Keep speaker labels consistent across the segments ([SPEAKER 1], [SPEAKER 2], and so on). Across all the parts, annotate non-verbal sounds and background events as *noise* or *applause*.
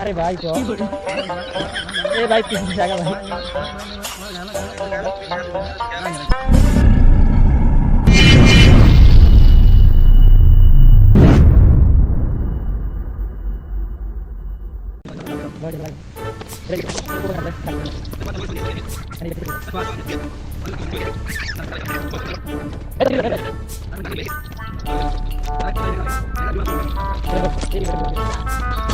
[SPEAKER 1] अरे भाई तो ए भाई पीछे जाएगा भाई Thank you.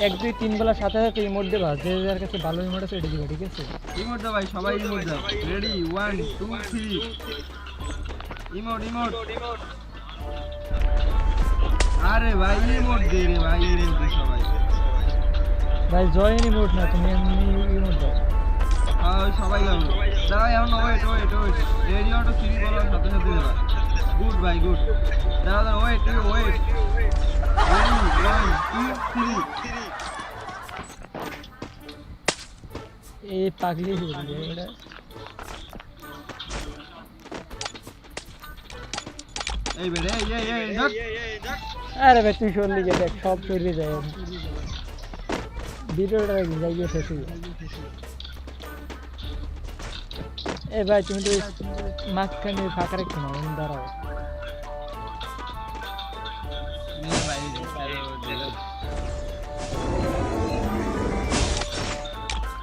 [SPEAKER 1] এক দুই তিন বেলার সাথে সাথে ইমোট দেবা যে যার কাছে ভালো ইমোট আছে এটা দিবা ঠিক আছে?
[SPEAKER 2] ইমোট দাও ভাই সবাই ইমোট দাও ready one two three emote emote. আরে ভাই ইমোট দে রে ভাই ইমোট দে সবাই।
[SPEAKER 1] ভাই জয়েন ইমোট না তুমি এমনি ইমোট দাও।
[SPEAKER 2] ওই সবাই যাবে দাঁড়াও এখন ওয়েট ওয়েট ওয়েট রেডি অটো থ্রি বলার সাথে সাথে দেবা গুড ভাই গুড দাঁড়াও দাঁড়াও wait wait one two three
[SPEAKER 1] এই পাগলি হয়ে গেছে আরে ভাই, তুই সরলি গে দেখ, সব সরিয়ে যায়। ভিডিওটা যাইয়ে শেষ এ ভাই, তুমি তো মাঝখানে ফাঁকা রেখো না দাঁড়াও।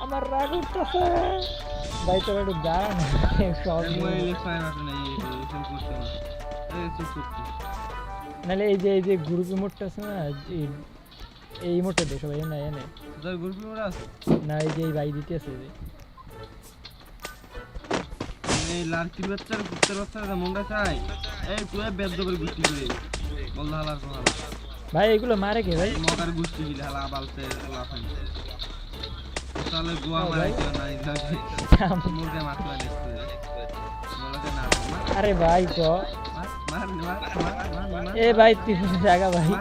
[SPEAKER 1] আমার রাগ উঠতেছে। ভাই, তোর একটু দাঁড়া না, সব
[SPEAKER 2] ফাইন আছে না এই
[SPEAKER 1] নাহলে যে এই যে গ্রুপ ইমোটটা আছে না এই- এই ইমোটটা দে সবাই এনে এনে।
[SPEAKER 2] তোর গ্রুপে আছে?
[SPEAKER 1] না এই যে এই ভাই দিতে আছে যে।
[SPEAKER 2] এই লার্কির বাচ্চার কুত্তার বাচ্চার চাই। এই পুরো বেদ্য করে গুষ্টি করে বল হালার
[SPEAKER 1] ভাই এগুলো মারে কে ভাই?
[SPEAKER 2] মকার গুষ্টি গিলে হালা বালতে লাফাই তাহলে গোয়া মারা
[SPEAKER 1] ভাই।
[SPEAKER 2] কেউ নাই *laughs* মুরগে মার
[SPEAKER 1] আরে ভাই তো
[SPEAKER 2] ए भाइ तिमीले जागा भाइ